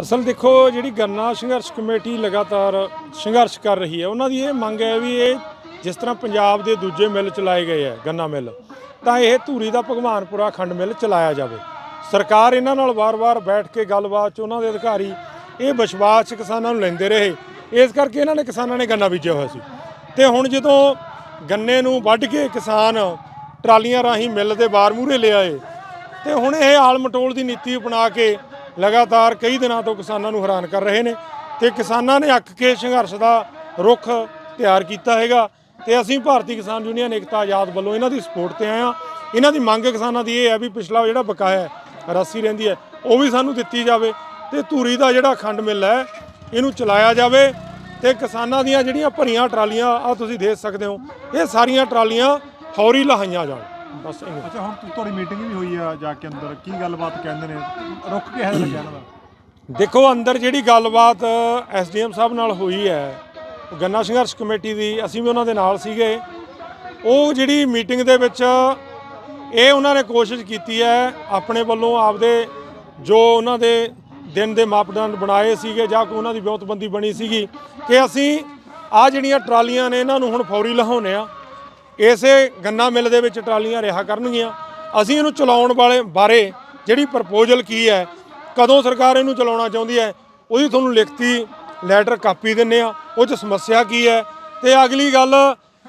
ਅਸਲ ਦੇਖੋ, ਜਿਹੜੀ ਗੰਨਾ ਸੰਘਰਸ਼ ਕਮੇਟੀ ਲਗਾਤਾਰ ਸੰਘਰਸ਼ ਕਰ ਰਹੀ ਹੈ, ਉਹਨਾਂ ਦੀ ਇਹ ਮੰਗ ਹੈ ਵੀ ਇਹ ਜਿਸ ਤਰ੍ਹਾਂ ਪੰਜਾਬ ਦੇ ਦੂਜੇ ਮਿੱਲ ਚਲਾਏ ਗਏ ਹੈ, ਗੰਨਾ ਮਿੱਲ, ਤਾਂ ਇਹ ਧੂਰੀ ਦਾ ਭਗਵਾਨਪੁਰਾ ਖੰਡ ਮਿੱਲ ਚਲਾਇਆ ਜਾਵੇ। ਸਰਕਾਰ ਇਹਨਾਂ ਨਾਲ ਵਾਰ-ਵਾਰ ਬੈਠ ਕੇ ਗੱਲਬਾਤ ਚ, ਉਹਨਾਂ ਦੇ ਅਧਿਕਾਰੀ ਇਹ ਵਿਸ਼ਵਾਸ 'ਚ ਕਿਸਾਨਾਂ ਨੂੰ ਲੈਂਦੇ ਰਹੇ। ਇਸ ਕਰਕੇ ਇਹਨਾਂ ਨੇ ਕਿਸਾਨਾਂ ਨੇ ਗੰਨਾ ਬੀਜਿਆ ਹੋਇਆ ਸੀ। ਤੇ ਹੁਣ ਜਦੋਂ ਗੰਨੇ ਨੂੰ ਵੱਢ ਕੇ ਕਿਸਾਨ ਟਰਾਲੀਆਂ ਰਾਹੀਂ ਮਿੱਲ ਦੇ ਬਾਹਰ ਮੂਹਰੇ ਲਿਆਏ ਤੇ ਹੁਣ ਇਹ ਆਲ ਮਟੋਲ ਦੀ ਨੀਤੀ ਅਪਣਾ ਕੇ ਲਗਾਤਾਰ ਕਈ ਦਿਨਾਂ ਤੋਂ ਕਿਸਾਨਾਂ ਨੂੰ ਹੈਰਾਨ ਕਰ ਰਹੇ ਨੇ ਤੇ ਕਿਸਾਨਾਂ ਨੇ ਅੱਕ ਕੇ ਸੰਘਰਸ਼ ਦਾ ਰੁਖ ਤਿਆਰ ਕੀਤਾ ਹੈਗਾ ਤੇ ਅਸੀਂ ਭਾਰਤੀ ਕਿਸਾਨ ਯੂਨੀਅਨ ਏਕਤਾ ਆਜ਼ਾਦ ਵੱਲੋਂ ਇਹਨਾਂ ਦੀ ਸਪੋਰਟ ਤੇ ਆਏ ਆ ਇਹਨਾਂ ਦੀ ਮੰਗ ਕਿਸਾਨਾਂ ਦੀ ਇਹ ਹੈ ਵੀ ਪਿਛਲਾ ਜਿਹੜਾ ਬਕਾਇਆ ਹੈ, ਰਾਸੀ ਰਹਿੰਦੀ ਹੈ, ਉਹ ਵੀ ਸਾਨੂੰ ਦਿੱਤੀ ਜਾਵੇ ਤੇ ਧੂਰੀ ਦਾ ਜਿਹੜਾ ਖੰਡ ਮਿੱਲ ਹੈ, ਇਹਨੂੰ ਚਲਾਇਆ ਜਾਵੇ ਤੇ ਕਿਸਾਨਾਂ ਦੀਆਂ ਜਿਹੜੀਆਂ ਭਰੀਆਂ ਟਰਾਲੀਆਂ ਆ ਤੁਸੀਂ ਦੇਖ ਸਕਦੇ ਹੋ, ਇਹ ਸਾਰੀਆਂ ਟਰਾਲੀਆਂ ਫੌਰੀ ਲਹਾਈਆਂ ਜਾਣ। ਬਸ ਇੰਨਾ ਅੱਛਾ ਹੁਣ ਤੁ- ਤੁਹਾਡੀ ਮੀਟਿੰਗ ਵੀ ਹੋਈ ਆ ਜਾ ਕੇ ਅੰਦਰ। ਕੀ ਗੱਲਬਾਤ ਕਹਿੰਦੇ ਨੇ? ਰੁੱਖ ਕੇ ਹੈ ਲੱਗਿਆ ਇਹਨਾਂ ਦਾ? ਦੇਖੋ ਅੰਦਰ ਜਿਹੜੀ ਗੱਲਬਾਤ ਐਸਡੀਐਮ ਸਾਹਿਬ ਨਾਲ ਹੋਈ ਹੈ ਉਹ ਗੰਨਾ ਸੰਘਰਸ਼ ਕਮੇਟੀ ਦੀ ਅਸੀਂ ਵੀ ਉਹਨਾਂ ਦੇ ਨਾਲ ਸੀਗੇ। ਉਹ ਜਿਹੜੀ ਮੀਟਿੰਗ ਦੇ ਵਿੱਚ ਇਹ ਉਹਨਾਂ ਨੇ ਕੋਸ਼ਿਸ਼ ਕੀਤੀ ਹੈ ਆਪਣੇ ਵੱਲੋਂ ਆਪਦੇ ਜੋ ਉਹਨਾਂ ਦੇ ਦਿਨ ਦੇ ਮਾਪਦੰਡ ਬਣਾਏ ਸੀਗੇ ਜਾਂ ਕੋਈ ਉਹਨਾਂ ਦੀ ਵਿਉਂਤਬੰਦੀ ਬਣੀ ਸੀਗੀ ਕਿ ਅਸੀਂ ਆ ਜਿਹੜੀਆਂ ਟਰਾਲੀਆਂ ਨੇ ਇਹਨਾਂ ਨੂੰ ਹੁਣ ਫੌਰੀ ਲਹਾਉਨੇ ਆ ਇਸੇ ਗੰਨਾ ਮਿੱਲ ਦੇ ਵਿੱਚ ਟਰਾਲੀਆਂ ਰਿਹਾ ਕਰਨਗੀਆਂ। ਅਸੀਂ ਇਹਨੂੰ ਚਲਾਉਣ ਵਾਲੇ ਬਾਰੇ ਜਿਹੜੀ ਪ੍ਰਪੋਜ਼ਲ ਕੀ ਹੈ, ਕਦੋਂ ਸਰਕਾਰ ਇਹਨੂੰ ਚਲਾਉਣਾ ਚਾਹੁੰਦੀ ਹੈ, ਉਹਦੀ ਤੁਹਾਨੂੰ ਲਿਖਤੀ ਲੈਟਰ ਕਾਪੀ ਦਿੰਨੇ ਆ। ਉਹ 'ਚ ਸਮੱਸਿਆ ਕੀ ਹੈ ਤੇ ਅਗਲੀ ਗੱਲ,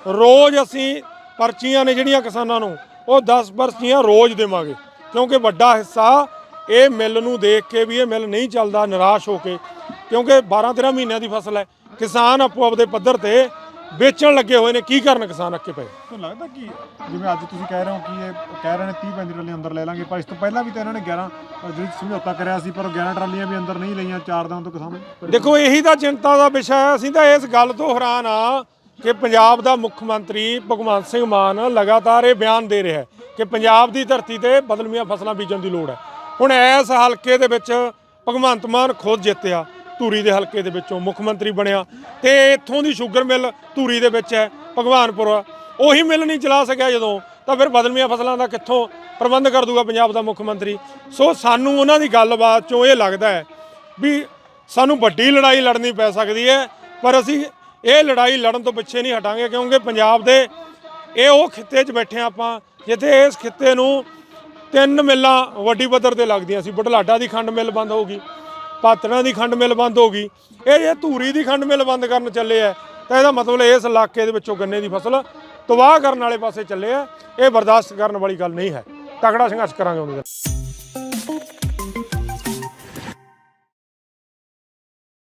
ਰੋਜ਼ ਅਸੀਂ ਪਰਚੀਆਂ ਨੇ ਜਿਹੜੀਆਂ ਕਿਸਾਨਾਂ ਨੂੰ, ਉਹ 10 ਪਰਚੀਆਂ ਰੋਜ਼ ਦੇਵਾਂਗੇ। ਕਿਉਂਕਿ ਵੱਡਾ ਹਿੱਸਾ ਇਹ ਮਿੱਲ ਨੂੰ ਦੇਖ ਕੇ ਵੀ ਇਹ ਮਿੱਲ ਨਹੀਂ ਚੱਲਦਾ, ਨਿਰਾਸ਼ ਹੋ ਕੇ। ਕਿਉਂਕਿ 12 13 ਮਹੀਨਿਆਂ ਦੀ ਫਸਲ ਹੈ। ਕਿਸਾਨ ਆਪੋ ਆਪਦੇ ਪੱਧਰ ਤੇ ਵੇਚਣ ਲੱਗੇ ਹੋਏ ਨੇ ਕੀ ਕਰਨ ਕਿਸਾਨ ਅੱਕੇ ਪਏ? ਤੁਹਾਨੂੰ ਲੱਗਦਾ ਕਿ ਜਿਵੇਂ ਅੱਜ ਤੁਸੀਂ ਕਹਿ ਰਹੇ ਹੋ ਕਿ ਇਹ ਕਹਿ ਰਹੇ ਨੇ 30 35 ਟਰਾਲੀਆਂ ਅੰਦਰ ਲੈ ਲਾਂਗੇ ਪਰ ਇਸ ਤੋਂ ਪਹਿਲਾਂ ਵੀ ਤਾਂ ਇਹਨਾਂ ਨੇ 11 ਜਿਹੜੀ ਸਮਝੌਤਾ ਕਰਿਆ ਸੀ ਪਰ ਉਹ 11 ਟਰਾਲੀਆਂ ਵੀ ਅੰਦਰ ਨਹੀਂ ਲਈਆਂ ਚਾਰ ਦਿਨਾਂ ਤੋਂ ਕਿਸਾਨ ਦੇਖੋ ਇਹੀ ਤਾਂ ਚਿੰਤਾ ਦਾ ਵਿਸ਼ਾ ਹੈ। ਅਸੀਂ ਤਾਂ ਇਸ ਗੱਲ ਤੋਂ ਹੈਰਾਨ ਆ ਕਿ ਪੰਜਾਬ ਦਾ ਮੁੱਖ ਮੰਤਰੀ ਭਗਵੰਤ ਸਿੰਘ ਮਾਨ ਲਗਾਤਾਰ ਇਹ ਬਿਆਨ ਦੇ ਰਿਹਾ ਹੈ ਕਿ ਪੰਜਾਬ ਦੀ ਧਰਤੀ ਤੇ ਬਦਲਮੀਆਂ ਫਸਲਾਂ ਬੀਜਣ ਦੀ ਲੋੜ ਹੈ। ਹੁਣ ਇਸ ਹਲਕੇ ਦੇ ਵਿੱਚ ਭਗਵੰਤ ਮਾਨ ਖੁਦ ਜਿੱਤਿਆ। ਧੂਰੀ ਦੇ ਹਲਕੇ ਦੇ ਵਿੱਚੋਂ ਮੁੱਖ ਮੰਤਰੀ ਬਣਿਆ ਤੇ ਇੱਥੋਂ ਦੀ ਸ਼ੂਗਰ ਮਿੱਲ ਧੂਰੀ ਦੇ ਵਿੱਚ ਹੈ, ਭਗਵਾਨਪੁਰ। ਉਹੀ ਮਿੱਲ ਨਹੀਂ ਚਲਾ ਸਕਿਆ ਜਦੋਂ, ਤਾਂ ਫਿਰ ਬਦਲਵੀਆਂ ਫਸਲਾਂ ਦਾ ਕਿੱਥੋਂ ਪ੍ਰਬੰਧ ਕਰ ਦੂਗਾ ਪੰਜਾਬ ਦਾ ਮੁੱਖ ਮੰਤਰੀ? ਸੋ ਸਾਨੂੰ ਉਹਨਾਂ ਦੀ ਗੱਲਬਾਤ ਚੋਂ ਇਹ ਲੱਗਦਾ ਹੈ ਵੀ ਸਾਨੂੰ ਵੱਡੀ ਲੜਾਈ ਲੜਨੀ ਪੈ ਸਕਦੀ ਹੈ, ਪਰ ਅਸੀਂ ਇਹ ਲੜਾਈ ਲੜਨ ਤੋਂ ਪਿੱਛੇ ਨਹੀਂ ਹਟਾਂਗੇ, ਕਿਉਂਕਿ ਪੰਜਾਬ ਦੇ ਇਹ ਉਹ ਖਿੱਤੇ 'ਚ ਬੈਠੇ ਹਾਂ ਆਪਾਂ, ਜਿੱਥੇ ਇਸ ਖਿੱਤੇ ਨੂੰ ਤਿੰਨ ਮਿੱਲਾਂ ਵੱਡੀ ਪੱਧਰ ਤੇ ਲੱਗਦੀਆਂ ਸੀ। ਬੁਢਲਾਡਾ ਦੀ ਖੰਡ ਮਿੱਲ ਬੰਦ ਹੋਊਗੀ। ਪਾਤੜਾਂ ਦੀ ਖੰਡ ਮਿਲ ਬੰਦ ਹੋ ਗਈ। ਇਹ ਜੇ ਧੂਰੀ ਦੀ ਖੰਡ ਮਿੱਲ ਬੰਦ ਕਰਨ ਚੱਲੇ ਆ, ਤਾਂ ਇਹਦਾ ਮਤਲਬ ਇਸ ਇਲਾਕੇ ਦੇ ਵਿੱਚੋਂ ਗੰਨੇ ਦੀ ਫਸਲ ਤਬਾਹ ਕਰਨ ਵਾਲੇ ਪਾਸੇ ਚੱਲੇ ਆ। ਇਹ ਬਰਦਾਸ਼ਤ ਕਰਨ ਵਾਲੀ ਗੱਲ ਨਹੀਂ ਹੈ। ਤਕੜਾ ਸੰਘਰਸ਼ ਕਰਾਂਗੇ ਉਹਦੇ ਨਾਲ